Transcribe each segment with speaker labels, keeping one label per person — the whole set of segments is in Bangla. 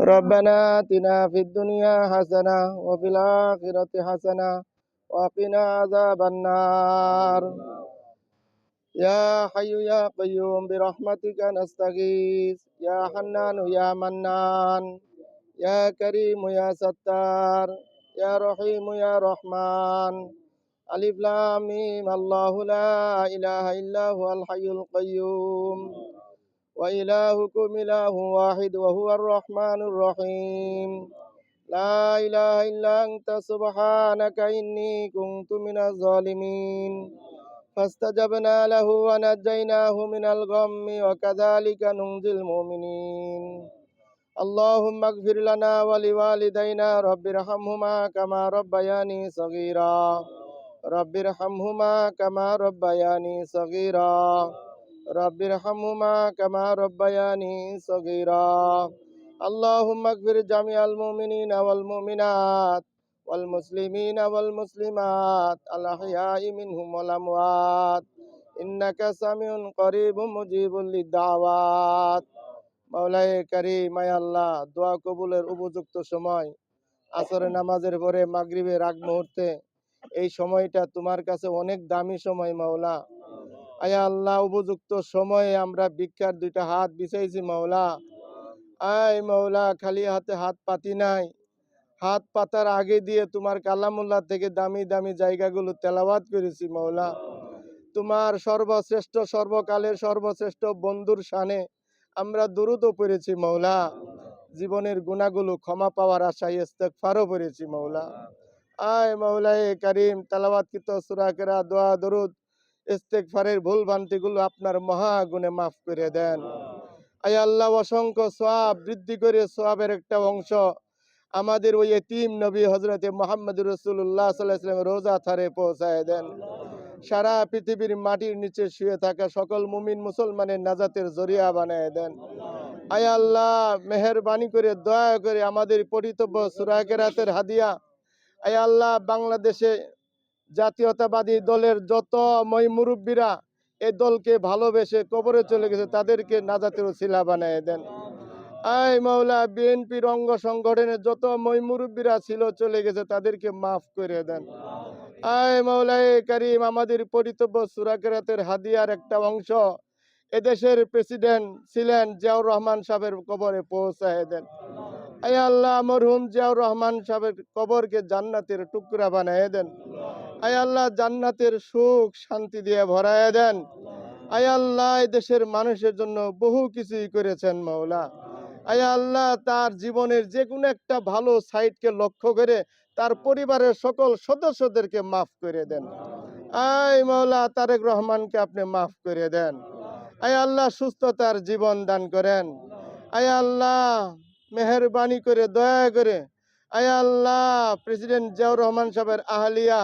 Speaker 1: ربنا آتنا في الدنيا حسنة وفي الآخرة حسنة وقنا عذاب النار. يا حي يا قيوم برحمتك نستغيث. يا حنان يا منان. يا كريم يا ستار. يا رحيم يا رحمن. ألف لام الله لا إله إلا هو الحي القيوم. وإلهكم إله واحد وهو الرحمن الرحيم لا إله إلا أنت سبحانك إني كنت من الظالمين فاستجبنا له ونجيناه من الغم وكذلك ننجي المؤمنين اللهم اغفر لنا ولوالدينا رب ارحمهما كما ربياني صغيرا رب ارحمهما كما ربياني صغيرا رب ارحمهما كما ربياني صغيرا اللهم اغفر جميع المؤمنين والمؤمنات والمسلمين والمسلمات الأحياء منهم والأموات إنك سميع قريب مجيب للدعوات মাওলাই কারিম আয় আল্লাহ দোয়া কবুলের উপযুক্ত সময় আসরের নামাজের পরে মাগরিবের আগ মুহূর্তে এই সময়টা তোমার কাছে অনেক দামি সময় মাওলা আয় আল্লাহ, উপযুক্ত সময়ে আমরা ভিক্ষার দুইটা হাত বিছাইছি মাওলা। আয় মাওলা, খালি হাতে হাত পাতি নাই। হাত পাতার আগে দিয়ে তোমার কালামুল্লাহ থেকে দামি দামি জায়গাগুলো তেলাওয়াত করেছি মাওলা। তোমার সর্বশ্রেষ্ঠ সর্বকালের সর্বশ্রেষ্ঠ বন্ধুর শানে আমরা দুরুদও পড়েছি মৌলা জীবনের গুণাগুলো ক্ষমা পাওয়ার আশায় ইস্তেগফারও পড়েছি মৌলা আয় মৌলায়ে কারিম তালাবাত কিত সুরাকেরা দোয়া, দরুদ। ইস্তেগফারের ভুল ভ্রান্তিগুলো আপনার মহাগুণে মাফ করে দেন। আয় আল্লাহ, অসংখ্য সোয়াব বৃদ্ধি করে সোয়াবের একটা অংশ আমাদের ওই এতিম নবী হজরতে মোহাম্মদ রসুল্লাহ সাল্লাহ রোজা থারে পৌঁছায় দেন। সারা পৃথিবীর মাটির নিচে শুয়ে থাকা সকল মুমিন মুসলমানের নাজাতের জরিয়া বানায় দেন। আয় আল্লাহ, মেহরবানি করে, দয়া করে আমাদের পরিতব্য সুরাকেরাতের হাদিয়া। আয় আল্লাহ, বাংলাদেশে জাতীয়তাবাদী দলের যত মুরব্বীরা এই দলকে ভালোবেসে কবরে চলে গেছে, তাদেরকে নাজাতের শিলা বানায় দেন। আয় মাওলা, বিএনপির অঙ্গ সংগঠনের যত মুরব্বীরা ছিল চলে গেছে, তাদেরকে মাফ করে দেন। আয় মাওলায়ে কারিম, আমাদের পরিতব্য সুরাকেরাতের হাদিয়ার একটা অংশ। এদেশের প্রেসিডেন্ট ছিলেন জিয়াউর রহমান সাহেবের কবরে পৌঁছায় দেন। আয় আল্লাহ, মরহুম জিয়াউর রহমান সাহেবের কবরকে জান্নাতের টুকরা বানায় দেন। আয় আল্লাহ জান্নাতের সুখ শান্তি দিয়ে ভরায় দেন। আয় আল্লাহ দেশের মানুষের জন্য বহু কিছুই করেছেন মাওলা। আয় আল্লাহ তার জীবনের যে কোনো একটা ভালো সাইডকে লক্ষ্য করে তার পরিবারের সকল সদস্যদেরকে মাফ করে দেন। আয় মাওলা তারেক রহমানকে আপনি মাফ করে দেন। আয় আল্লাহ সুস্থতার জীবন দান করেন। আয় আল্লাহ মেহরবানি করে, দয়া করে। আয় আল্লাহ প্রেসিডেন্ট জিয়াউর রহমান সাহেবের আহলিয়া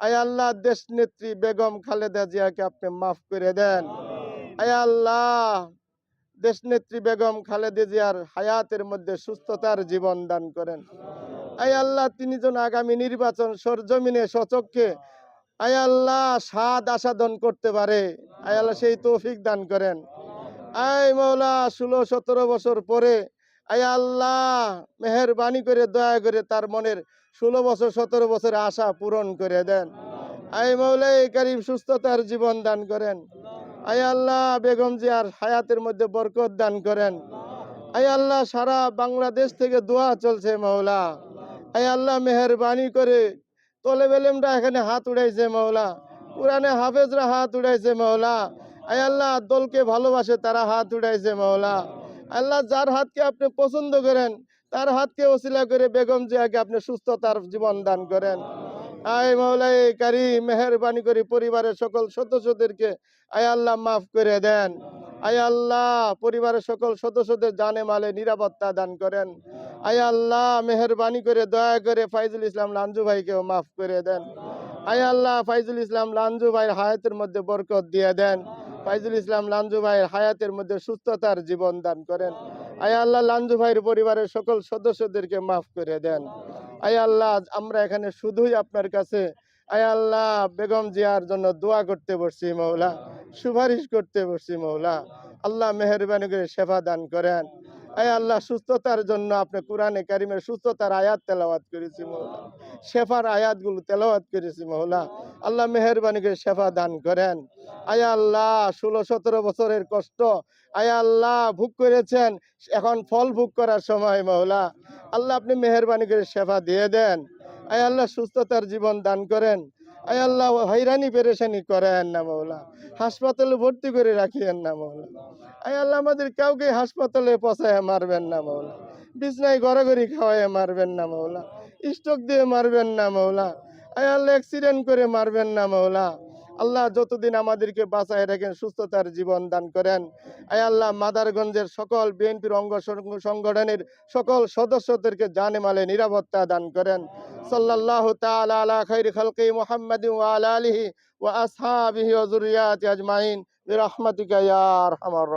Speaker 1: আয় আল্লাহ দেশ নেত্রী বেগম খালেদা জিয়াকে আপনি মাফ করে দেন। আয় আল্লাহ দেশ নেত্রী বেগম খালেদা জিয়ার হায়াতের মধ্যে সুস্থতার জীবন দান করেন। আয় আল্লাহ তিনি যেন আগামী নির্বাচন সরজমিনে সচককে আয় আল্লাহ স্বাদ আসাদন করতে পারে। আয় আল্লাহ সেই তৌফিক দান করেন। আয় মৌলা ষোলো সতেরো বছর পরে আয় আল্লাহ, মেহরবানি করে, দয়া করে তার মনের ষোলো বছর, সতেরো বছর আশা পূরণ করে দেন। আয় মৌলাই কারিম সুস্থতার জীবন দান করেন। আয় আল্লাহ, বেগম জিয়ার হায়াতের মধ্যে বরকত দান করেন। আয় আল্লাহ, সারা বাংলাদেশ থেকে দোয়া চলছে মৌলা আয় আল্লাহ, মেহরবানি করে তলে বেলেমরা এখানে হাত উড়াইছে মৌলা কোরআনে হাফেজরা হাত উড়াইছে মৌলা আয় আল্লাহ, দলকে ভালোবাসে তারা হাত উড়াইছে মৌলা আল্লাহ যার হাতকে আপনি পছন্দ করেন, তার হাতকে ওসিলা করে বেগম জিয়াকে আপনি সুস্থতার জীবন দান করেন। আয় মৌলাই কারি মেহরবানি করে পরিবারের সকল সদস্যদেরকে। আয় আল্লাহ মাফ করে দেন। আয় আল্লাহ পরিবারের সকল সদস্যদের জানে মালে নিরাপত্তা দান করেন। আয় আল্লাহ মেহরবানি করে দয়া করে ফাইজুল ইসলাম লাঞ্জু ভাইকেও মাফ করে দেন। আয় আল্লাহ ফাইজুল ইসলাম লাঞ্জু ভাইয়ের হায়াতের মধ্যে বরকত দিয়ে দেন। ফাইজুল ইসলাম লাঞ্জু ভাইয়ের হায়াতের মধ্যে সুস্থতার জীবন দান করেন। আয় আল্লাহ, লাঞ্জু ভাইয়ের পরিবারের সকল সদস্যদেরকে মাফ করে দেন। আয় আল্লাহ আমরা এখানে শুধুই আপনার কাছে। আয় আল্লাহ, বেগম জিয়ার জন্য দোয়া করতে বসছি মৌলা, সুপারিশ করতে বসছি মৌলা। আল্লাহ মেহরবানি করে সেবা দান করেন। আয় আল্লাহ, সুস্থতার জন্য আপনি কোরআনে কারিমের সুস্থতার আয়াত তেলাওয়াত করেছি মৌলা শেফার আয়াতগুলো তেলাওয়াত করেছি মৌলা আল্লাহ মেহরবানি করে শেফা দান করেন। আয় আল্লাহ, ষোলো, সতেরো বছরের কষ্ট। আয় আল্লাহ, ভোগ করেছেন। এখন ফল ভোগ করার সময় মৌলা আল্লাহ আপনি মেহরবানি করে শেফা দিয়ে দেন। আয় আল্লাহ, সুস্থতার জীবন দান করেন। আয় আল্লাহ, হয়রানি, পেরেশানি করেন না মৌলা হাসপাতালে ভর্তি করে রাখিয়েন না মৌলা আয় আল্লাহ, আমাদের কাউকে হাসপাতালে পচায় মারবেন না মৌলা বিছনায় গড়াগড়ি খাওয়ায় মারবেন না মৌলা স্ট্রোক দিয়ে মারবেন না মৌলা আয় আল্লাহ অ্যাক্সিডেন্ট করে মারবেন না মৌলা আল্লাহ যতদিন আমাদেরকে বাঁচায় রাখেন, সুস্থতার জীবন দান করেন। আয় আল্লাহ, মাদারগঞ্জের সকল বিএনপির অঙ্গ সংগঠনের সকল সদস্যদেরকে জানে মালে নিরাপত্তা দান করেন। সাল্লাহ তাআলা আলা খালকি মোহাম্মদ আলা আলিহি ও আসহাবিহি যুররিয়াতি আজমাইন। বিরহমাতিকা রাহিমিন